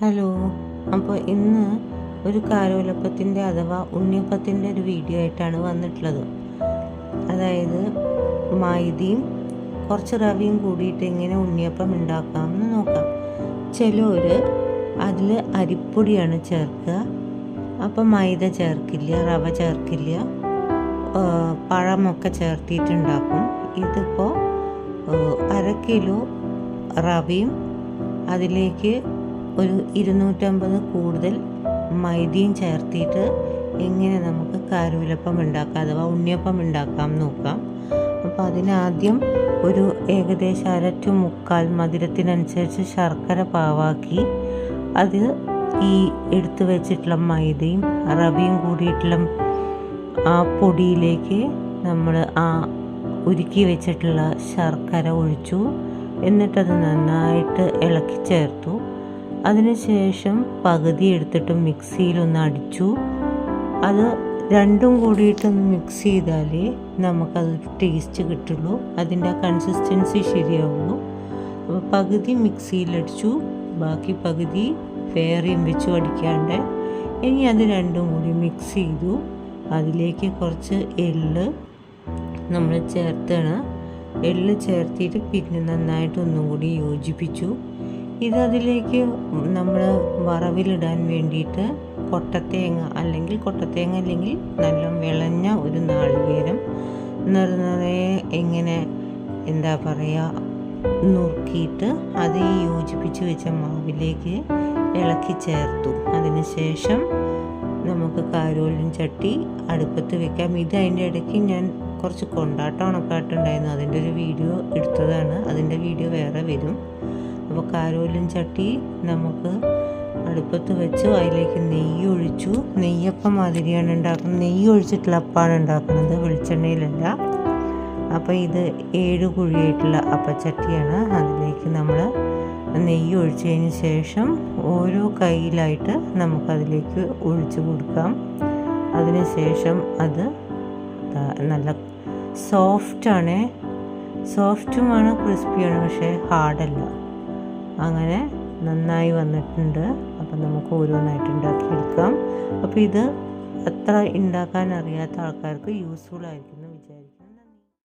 Hello അപ്പോൾ ഇന്ന് ഒരു കാരോലപ്പത്തിന്റെ അഥവാ ഉണ്ണിയപ്പത്തിന്റെ ഒരു വീഡിയോ ആയിട്ടാണ് വന്നിട്ടുള്ളത്. അതായത് മൈദയും കുറച്ച് റവിയും കൂടിയിട്ട് എങ്ങനെ ഉണ്ണിയപ്പം ഉണ്ടാക്കാമെന്ന് നോക്കാം. ചിലർ അതിൽ അരിപ്പൊടിയാണ് ചേർക്കുക. അപ്പം മൈദ ചേർക്കില്ല റവ ചേർക്കില്ല പഴമൊക്കെ ചേർത്തിട്ടുണ്ടാക്കും ഇതിപ്പോൾ അര കിലോ റവയും അതിലേക്ക് ഒരു ഇരുന്നൂറ്റമ്പത് കൂടുതൽ മൈദയും ചേർത്തിട്ട് എങ്ങനെ നമുക്ക് കാരൂലപ്പം ഉണ്ടാക്കാം അഥവാ ഉണ്ണിയപ്പം ഉണ്ടാക്കാം നോക്കാം. അപ്പോൾ അതിനാദ്യം ഒരു ഏകദേശം അര ടു മുക്കാൽ മധുരത്തിനനുസരിച്ച് ശർക്കര പാവാക്കി അത് ഈ എടുത്തു വെച്ചിട്ടുള്ള മൈദയും റവയും കൂടിയിട്ടുള്ള ആ പൊടിയിലേക്ക് നമ്മൾ ആ ഉരുക്കി വെച്ചിട്ടുള്ള ശർക്കര ഒഴിച്ചു. എന്നിട്ടത് നന്നായിട്ട് ഇളക്കി ചേർത്തു. അതിനുശേഷം പകുതി എടുത്തിട്ട് മിക്സിയിലൊന്ന് അടിച്ചു. അത് രണ്ടും കൂടിയിട്ടൊന്ന് മിക്സ് ചെയ്താലേ നമുക്കത് ടേസ്റ്റ് കിട്ടുള്ളൂ. അതിന്റെ കൺസിസ്റ്റൻസി ശരിയാവുള്ളൂ അപ്പോൾ പകുതി മിക്സിയിലടിച്ചു. ബാക്കി പകുതി വേറെയും വെച്ച് അടിക്കാണ്ട് ഇനി അത് രണ്ടും കൂടി മിക്സ് ചെയ്തു. അതിലേക്ക് കുറച്ച് എള്ള് നമ്മൾ ചേർത്താണ്. എള്ള് ചേർത്തിട്ട് പിന്നെ നന്നായിട്ട് ഒന്നും കൂടി യോജിപ്പിച്ചു. ഇത് അതിലേക്ക് നമ്മൾ വറവിലിടാൻ വേണ്ടിയിട്ട് കൊട്ടത്തേങ്ങ അല്ലെങ്കിൽ കൊട്ടത്തേങ്ങ അല്ലെങ്കിൽ നല്ല വിളഞ്ഞ ഒരു നാളികേരം നിറയെ എങ്ങനെ എന്താ പറയുക നുറുക്കിയിട്ട് അത് ഈ യോജിപ്പിച്ച് വെച്ച മാവിലേക്ക് ഇളക്കി ചേർത്തു. അതിനുശേഷം നമുക്ക് കാരോലും ചട്ടി അടുപ്പത്ത് വെക്കാം. ഇത് അതിന്റെ ഇടയ്ക്ക് ഞാൻ കുറച്ച് കൊണ്ടാട്ടം ഉണക്കാട്ടുണ്ടായിരുന്നു. അതിന്റെ ഒരു വീഡിയോ എടുത്തതാണ്. അതിന്റെ വീഡിയോ വേറെ വരും. അപ്പോൾ കാരോലിൻ ചട്ടി നമുക്ക് അടുപ്പത്ത് വെച്ചു. അതിലേക്ക് നെയ്യ് ഒഴിച്ചു. നെയ്യപ്പം മാതിരിയാണ് ഉണ്ടാക്കുന്നത്. നെയ്യ് ഒഴിച്ചിട്ടുള്ള അപ്പമാണ് ഉണ്ടാക്കുന്നത്. വെളിച്ചെണ്ണയിലല്ല. അപ്പോൾ ഇത് ഏഴ് കുഴിയായിട്ടുള്ള അപ്പച്ചട്ടിയാണ്. അതിലേക്ക് നമ്മൾ നെയ്യ് ഒഴിച്ചതിന് ശേഷം ഓരോ കൈയിലായിട്ട് നമുക്കതിലേക്ക് ഒഴിച്ചു കൊടുക്കാം. അതിന് ശേഷം അത് നല്ല സോഫ്റ്റാണ്. സോഫ്റ്റുമാണ് ക്രിസ്പിയാണ് പക്ഷേ ഹാർഡല്ല. അങ്ങനെ നന്നായി വന്നിട്ടുണ്ട്. അപ്പം നമുക്ക് ഓരോന്നായിട്ട് ഉണ്ടാക്കിയെടുക്കാം അപ്പോൾ ഇത് എത്ര ഉണ്ടാക്കാൻ അറിയാത്ത ആൾക്കാർക്ക് യൂസ്ഫുൾ ആയിരിക്കും.